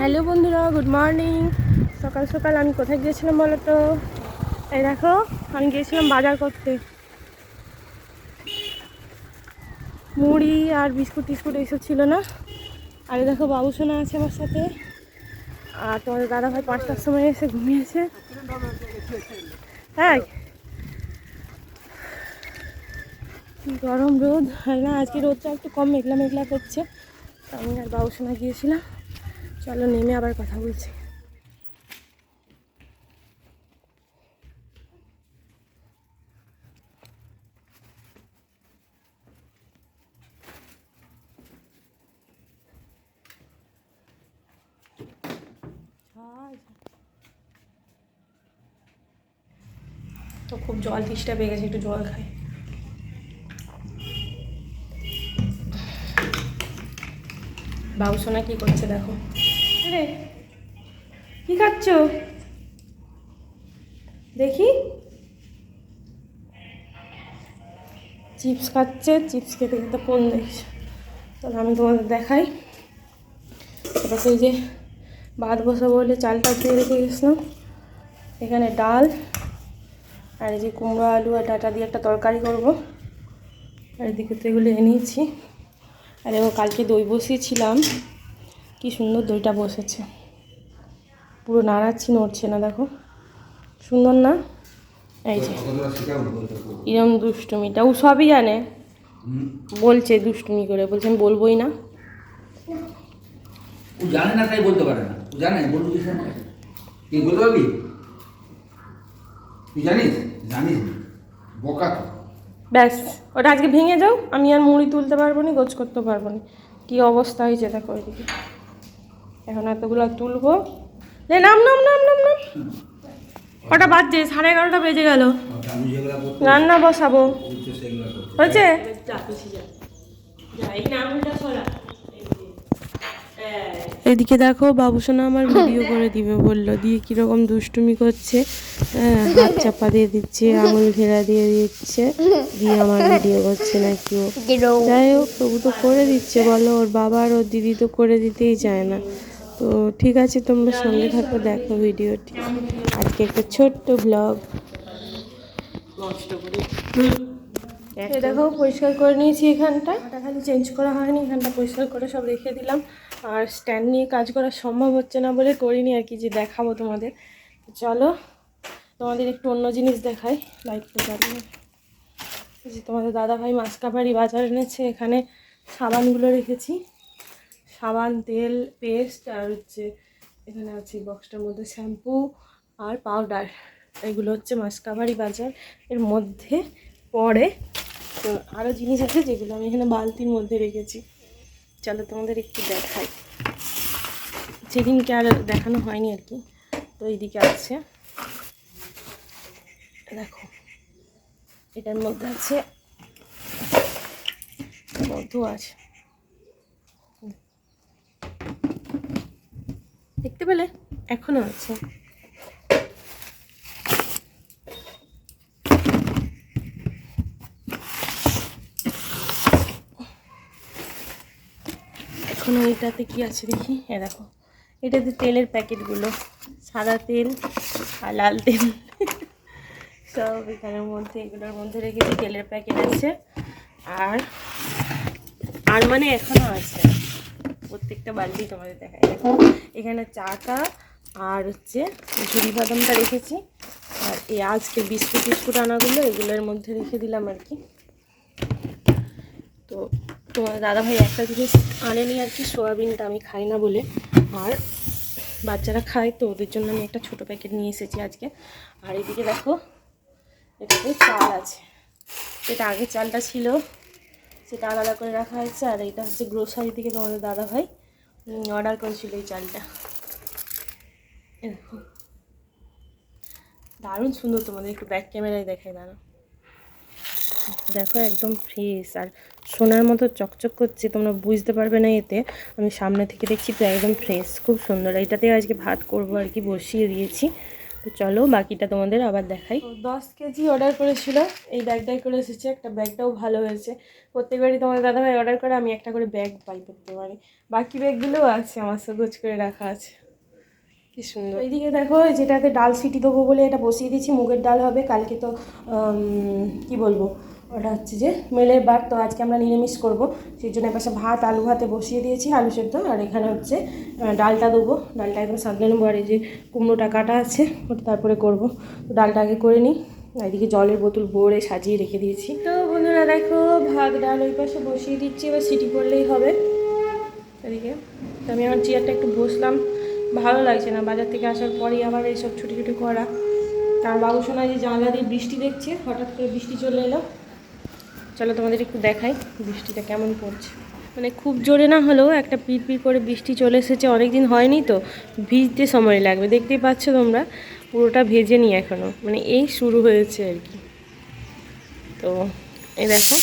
Hello বন্ধুরা, good morning. সকাল সকাল আমি কোথায় গিয়েছিলাম বলো তো? এই দেখো, আমি গিয়েছিলাম বাজার করতে। মুড়ি আর বিস্কুট টিস্কুট এইসব ছিল না। আর দেখো বাবুসোনা আছে আমার সাথে। আর তোমাদের দাদা ভাই পাঁচটার সময় এসে ঘুমিয়েছে। হ্যাঁ গরম রোদ। হয় না আজকে রোদটা একটু কম মেঘলা মেঘলা করছে। আমি আর বাবুসোনা গিয়েছিলাম। চলো, নেমে আবার কথা বলছি। তো খুব জল তৃষ্টা পেয়ে গেছে, একটু জল খাই। বাবু সোনা কি করছে দেখো। রে, কি খাচ্ছ? দেখি। চিপস খাচ্ছে, চিপস খেতে খেতে ফোন দেখছে। তাহলে আমি তোমাদের দেখাই। তারপর সেই যে ভাত বসাবো বলে চালটা ধুয়ে রেখে গেছিলাম। এখানে ডাল, আর এই যে কুমড়ো, আলু আর ডাটা দিয়ে একটা তরকারি করব। আর এদিকে তো এগুলো এনেছি আর এবার কালকে দই বসিয়েছিলাম। কি সুন্দর দইটা বসেছে। পুরো নাড়াচ্ছি নড়ছে না দেখো। সুন্দর না? এই যে এরম দুষ্টুমিটা ও সবই জানে। বলছে দুষ্টুমি করে বলছে আমি বলবোই না। ও জানে না তাই বলতে পারে না। ও জানে বলব কি শোনো তুই বলতে পারবি? তুই জানিস? জানিস বোকা তো। ব্যাস ওটা আজকে ভেঙে যাও আমি আর মুড়ি তুলতে পারব না গোছ করতে পারব না। কী অবস্থা হয়েছে দেখো ওইদিকে। এখন এতগুলো তুলবো। নাম নাম নাম নাম নাম। কটা বাজছে? সাড়ে এগারোটা বেজে গেল। রান্না বসাবো। হয়েছে? এদিকে দেখো বাবুসোনা আমার ভিডিও করে দিবে বলল দিয়ে কীরকম দুষ্টুমি করছে। হ্যাঁ, হাত চাপা দিয়ে দিচ্ছে আঙুল ঘেরা দিয়ে দিচ্ছে দিয়ে আমার ভিডিও করছে নাকি ও। যাই হোক তবু তো করে দিচ্ছে বলো ওর বাবা আর ওর দিদি তো করে দিতেই চায় না। তো ঠিক আছে তোমরা সঙ্গে থাকো দেখো ভিডিওটি। আজকে একটা ছোট্ট ব্লগ দেখো পরিষ্কার করে নিয়েছি এখানটা। খালি চেঞ্জ করা হয়নি এখানটা পরিষ্কার করে সব রেখে দিলাম। আর স্ট্যান্ড নিয়ে কাজ করা সম্ভব হচ্ছে না বলে করিনি আর কি যে দেখাবো তোমাদের। চলো তোমাদের একটু অন্য জিনিস দেখাই লাইটটা জ্বালিয়ে যে তোমাদের দাদা ভাই মাসকাবাড়ি বাজার এনেছে এখানে সাবানগুলো রেখেছি। সাবান, তেল, পেস্ট আর হচ্ছে এখানে আছে বক্সটার মধ্যে শ্যাম্পু আর পাউডার এগুলো হচ্ছে মাসকাবাড়ি বাজার। এর মধ্যে পড়ে তো আরও জিনিস আছে যেগুলো আমি এখানে বালতির মধ্যে রেখেছি। চলো তোমাদের একটু দেখাই। সেদিনকে আর দেখানো হয়নি আর কি। তো এইদিকে আছে। দেখো, এটার মধ্যে আছে মধু আছে দেখতে পেলে? এখনও আছে। এখনও এটাতে কি আছে দেখি? এ দেখো। এটাতে তেলের প্যাকেটগুলো, সাদা তেল আর লাল তেল। সব এখানের মধ্যে, এগুলোর মধ্যে রেখেছি, তেলের প্যাকেট আছে। আর আর মানে এখনও আছে। প্রত্যেকটা বালতি তোমাদের দেখায় দেখো, এখানে চাটা আর হচ্ছে ঝুড়ি বাদামটা রেখেছি। আর এই আজকে বিস্কুট টিস্কুট আনাগুলো, এগুলোর মধ্যে রেখে দিলাম আর কি। তো তোমার দাদাভাই একটা জিনিস আনেনি আর কি, সোয়াবিনটা আমি খাই না বলে। আর বাচ্চারা খায়, তো ওদের জন্য আমি একটা ছোট প্যাকেট নিয়ে এসেছি আজকে। আর এদিকে দেখো এটাতে চাল আছে। এটা আগে চালটা ছিল। সেটা আলাদা করে রাখা হয়েছে, আর এটা হচ্ছে গ্রোসারি থেকে তোমাদের দাদাভাই অর্ডার করেছিল এই চালটা। দারুণ সুন্দর তোমাদের, একটু ব্যাক ক্যামেরায় দেখাই দাঁড়া দেখো, একদম ফ্রেশ আর সোনার মতো চকচক করছে, তোমরা বুঝতে পারবে না এতে। আমি সামনে থেকে দেখছি তো একদম ফ্রেশ খুব সুন্দর। এটাতে আজকে ভাত করব আর কি, বসিয়ে দিয়েছি। তো চলো বাকিটা তোমাদের আবার দেখাই। দশ কেজি অর্ডার করেছিল এই ব্যাগটাই করে এসেছে, একটা ব্যাগটাও ভালো হয়েছে। প্রত্যেকবারই তোমাদের দাদাভাই অর্ডার করে, আমি একটা করে ব্যাগ পাই পারি। বাকি ব্যাগগুলোও আছে, আমার সব গোছ করে রাখা আছে। কি সুন্দর। এইদিকে দেখো, যেটাতে ডাল সিটি দেবো বলে এটা বসিয়ে দিয়েছি, মুগের ডাল হবে, কালকে তো কি বলব? ওটা হচ্ছে যে মেলের বার তো আজকে আমরা নিরামিষ করব। সেই জন্য পাশে ভাত, আলু ভাতে বসিয়ে দিয়েছি, আলু সেদ্ধ, আর এখানে হচ্ছে ডালটা দেবো। ডালটা একদম সাঁতলে নেব আর এই যে কুমড়োটা কাটা আছে, ওটা তারপরে করব। তো ডালটা আগে করে নিই এদিকে জলের বোতল ভরে সাজিয়ে রেখে দিয়েছি। তো বন্ধুরা দেখো, ভাত, ডাল ওই পাশে বসিয়ে দিচ্ছি, এবার সিটি পড়লেই হবে। এদিকে, তো আমি আমার চেয়ারটা একটু বসলাম। ভালো লাগছে না, বাজার থেকে আসার পরেই আবার এইসব ছুটি ছুটি করা। তার বাবু শোনা যে জানলা দিয়ে বৃষ্টি দেখছে, হঠাৎ করে বৃষ্টি চলে এলো। চলো তোমাদের একটু দেখাই বৃষ্টিটা কেমন পড়ছে। মানে খুব জোরে না হলেও একটা পিড় করে বৃষ্টি চলে এসেছে অনেক দিন হয়নি তো, ভিজতে সময় লাগবে। দেখতেই পাচ্ছ তোমরা, পুরোটা ভেজে নি এখনও মানে এই শুরু হয়েছে আর কি। তো, এই দেখো।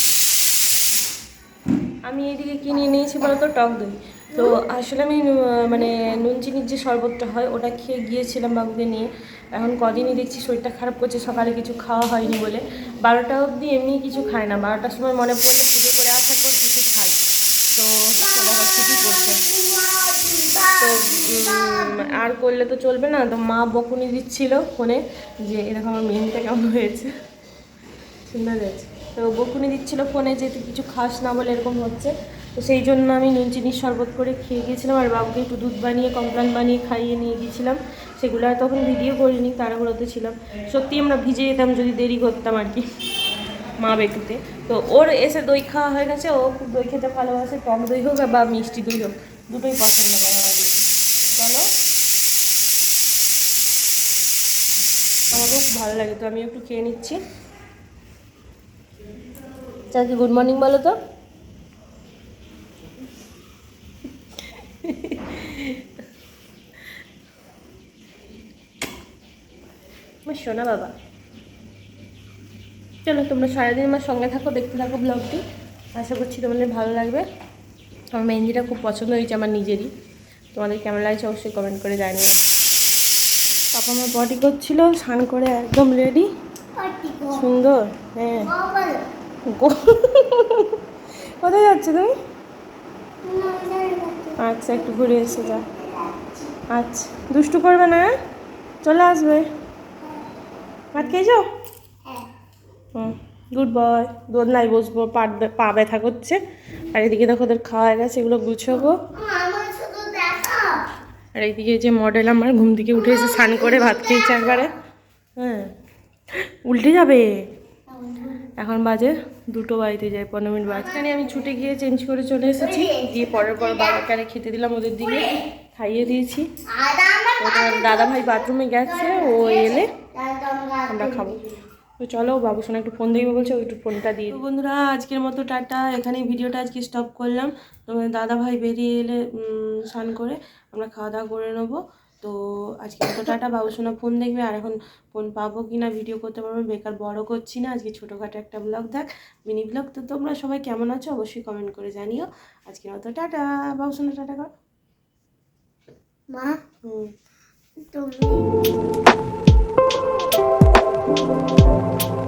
আমি এদিকে কিনে নিয়েছি বলতো? টক দই। তো আসলে আমি মানে নুন চিনির যে শরবতটা হয়, ওটা খেয়ে গিয়েছিলাম বাবুকে নিয়ে। এখন কদিনই দেখছি শরীরটা খারাপ করছে, সকালে কিছু খাওয়া হয়নি বলে। বারোটা অবধি এমনি কিছু খায় না। বারোটার সময় মনে পড়লে পুজো করে আসার পর কিছু খাই। তো ঠিকই করছে? তো আর করলে তো চলবে না। তো মা বকুনি দিচ্ছিল ফোনে যে, এরকম আমার মেহেন্দিটা কেমন হয়েছে? সুন্দর হয়েছে। তো বকুনি দিচ্ছিল ফোনে যে, তুই কিছু খাস না বলে এরকম হচ্ছে। তো সেই জন্য আমি নুন চিনির শরবত করে খেয়ে গিয়েছিলাম আর বাবুকে একটু দুধ বানিয়ে, কমপ্লান বানিয়ে খাইয়ে নিয়ে গিয়েছিলাম। সেগুলো আর তখন ভিডিও করিনি, তাড়াহুড়োতে ছিলাম। সত্যি আমরা ভিজে যেতাম যদি দেরি করতাম আর কি মা বেটুতে। তো ওর এসে দই খাওয়া হয়ে গেছে, ও খুব দই খেতে ভালোবাসে টক দই হোক বা মিষ্টি দই হোক, দুটোই পছন্দ করে আমার বেশি চলো আমাকেও খুব ভালো লাগে, তো আমি একটু খেয়ে নিচ্ছি। চাকি গুড মর্নিং বলো তো। আমার শোনা বাবা। চলো তোমরা সারাদিন আমার সঙ্গে থাকো দেখতে থাকো ব্লগটি। আশা করছি তোমাদের ভালো লাগবে। আমার মেহেন্দিটা খুব পছন্দ হয়েছে আমার নিজেরই। তোমাদের কেমন লাগছে অবশ্যই কমেন্ট করে জানিও। পাপা আমার বডি করছিল স্নান করে একদম রেডি সুন্দর হ্যাঁ। কোথায় যাচ্ছে তুমি? আচ্ছা একটু ঘুরে এসে যা। আচ্ছা দুষ্টু করবে না হ্যাঁ? চলে আসবে। ভাত খেয়েছো? হুম গুড বয় দোলনায় বসবো পা পা ব্যথা করছে। আর এদিকে দেখো ওদের খাওয়া গেছে এগুলো গুছাবো। আর এইদিকে যে মডেল আমার ঘুম থেকে উঠে এসে স্নান করে ভাত খেয়েছে একবারে। হ্যাঁ উল্টে যাবে। এখন বাজে দুটো বাড়িতে যায় পনেরো মিনিট বাজখানে আমি ছুটে গিয়ে চেঞ্জ করে চলে এসেছি। দিয়ে পরের পর বাবাকে খেতে দিলাম ওদের দিকে। খাইয়ে দিয়েছি। দাদা ভাই বাথরুমে গেছে ও এলে আমরা খাব। তো চলো বাবু শোনা একটু ফোন দেখবে বলছে একটু ফোনটা দিয়ে দিই। বন্ধুরা আজকের মতো টাটা। এখানেই ভিডিওটা আজকে স্টপ করলাম। তোমার দাদা ভাই বেরিয়ে এলে স্নান করে আমরা খাওয়া দাওয়া করে নেব। তো আজকে মতো টাটা। বাবু শোনা ফোন দেখবে। আর এখন ফোন পাবো কি না ভিডিও করতে পারব। বেকার বড় করছি না। আজকে ছোটোখাটো একটা ব্লগ দেখ মিনি ব্লগ তো তোমরা সবাই কেমন আছো অবশ্যই কমেন্ট করে জানিও। আজকের মতো টাটা। বাবু শোনা টাটা কর। মা হুম। Thank you.